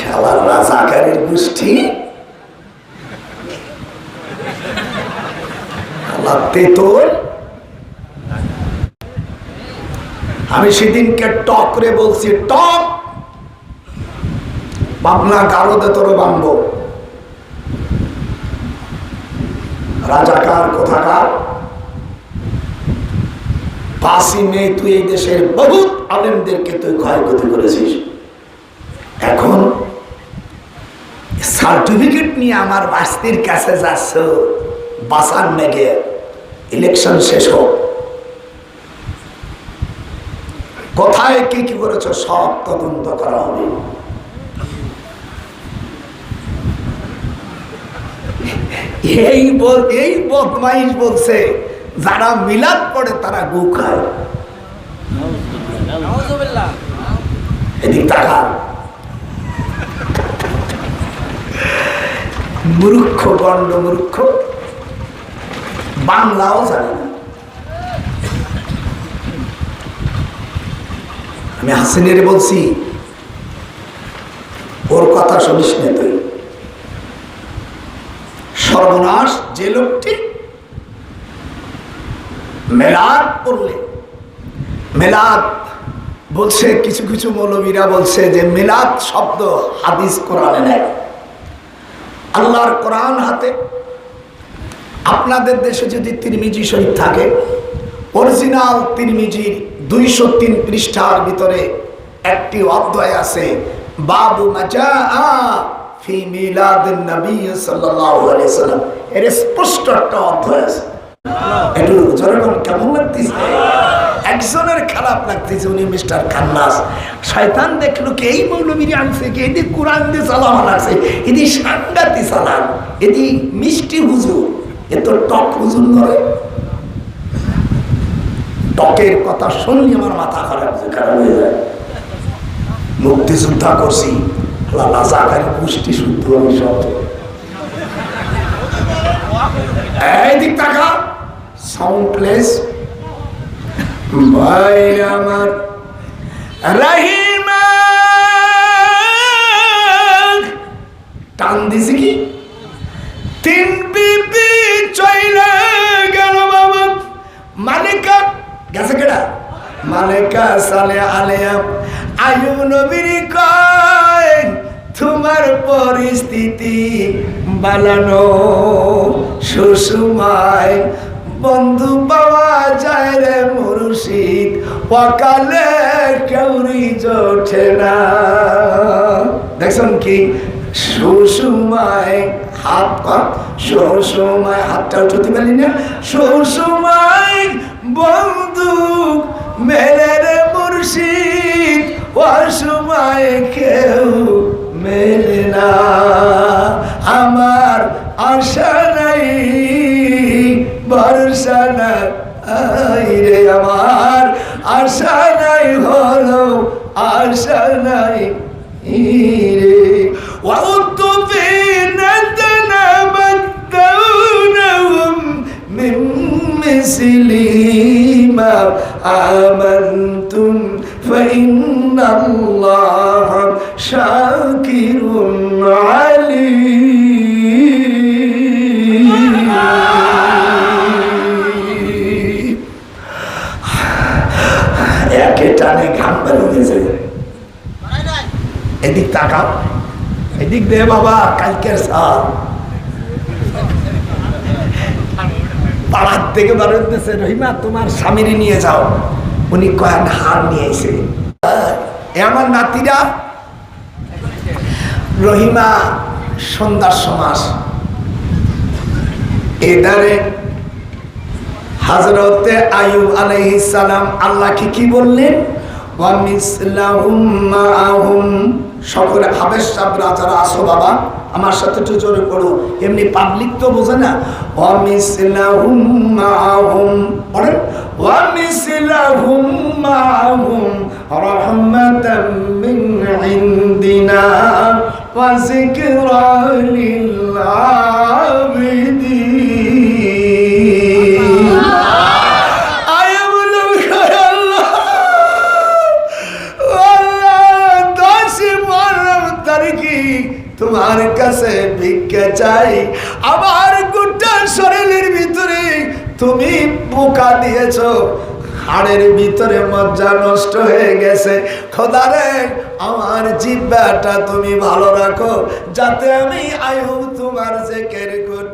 শালার রাজাকারের গোষ্ঠী। আমি সেদিনকে টক করে বলছি, টক। পাবনা গারদে তোর বানব। রাজাকার কোথাকার? পাঁচই মে তুই এই দেশের বহুত আলেমদেরকে তুই ক্ষয়ক্ষতি করেছিস। সার্টিফিকেট নিয়ে আমার বাস্তির কাছে যাচ্ছ বাসার নেগে ইলেকশন শেষ হোক। কোথায় কি কি করেছ, সব তদন্ত করা হবে। এই বল, এই বদমাইশ বলছে, যারা মিলাদ পড়ে তারা গু খায়। এদিক তাকা মূর্খ, গণ্ড মূর্খ। বাংলাও জানে না। আমি হাসিনের বলছি, ওর কথা শুনিস না তুই। সর্বনাশ যে লোকটি মেলাদ পড়লে, মেলাদ বলছে, কিছু কিছু মৌলবীরা বলছে যে মেলাদ শব্দ হাদিস কোরআনে নেয় আল্লাহর কোরআন হাতে। আপনাদের দেশে যদি তিরমিজি শরীফ থাকে, অরিজিনাল তিরমিজির দুইশো তিন পৃষ্ঠার ভিতরে একটি অধ্যায় আছে, বাবু মাজা ফি মিলাদিন নবী সাল্লাল্লাহু আলাইহি সাল্লাম এর স্পষ্ট একটা অধ্যায় আছে। একটু জোরে কেমন লাগতেছে? একজনের খারাপ লাগতেছে উনি মিস্টার খান্নাস। শয়তান দেখল কি, এই মৌলবীর আনছে কি এদি কোরআন দিয়ে চালানো লাগছে এদি সাংঘাতি চালান এদি মিষ্টি হুজুর, এ তো টক হুজুর করে টকের কথা শুনলে আমার মাথা খারাপ হয়ে যায় মুক্তিযোদ্ধা করছি লাজাকারী পুষ্টি শুদ্ধ আমি সব। এই দিক টাকা সাউন্ড প্লেস ভাই আমার। রাহিমা। টান দিছি কি? তিন বিবি চইলে গেল বাবা। মালিকা গেছে কেডা? মালিকা সালে আলেয়া। আয়ু নবীর কয়, তোমার পরিস্থিতি বালানো সুষুমায় বন্ধু মুর্শিদ অকালে কেউরি জোঠে না। দেখছেন কি? সুষুমায় হাত কম সুষুমায় হাতটা উঠতে পারি না সুষুমায় বন্ধু মেরে রে মুর্শিদ অসময় কেউ মেলে না। আমার আশা নাই, ভরসা নাই রে আমার। আশা নাই হলো আশা নাই রে وأنت فينتنا بدونهم من مثل ما آمنتم فإن الله شاكر عليم তাকাও এদিক দে বাবা, কালকের সাল পাড়ার থেকে বাড়িতেছে রহিমা, তোমার স্বামীরে নিয়ে যাও। উনি কয়েক হার নিয়ে এসে এ আমার নাতিরা। রহিমা, সন্ধ্যার সমাস। এদারে হাজরতে আয়ুব আলাইহিস সালাম আল্লাহকে কি বললেন? সকলে হাবেশ সাবরা যারা আসো বাবা, আমার সাথে একটু জোরে পড়ো। এমনি পাবলিক তো বোঝে না? ওয়ামিসলাহুম মাআহুম পড়েন? হুম মাআহুম তোমার কাছে ভিক্ষা চাই। আমার গোটা শরীরের ভিতরে তুমি পোকা দিয়েছ। হাড়ের ভিতরে মজ্জা নষ্ট হয়ে গেছে। খোদারে, আমার জিব্বাটা তুমি ভালো রাখো। যাতে আমি আয়ু তোমার জেকের করতে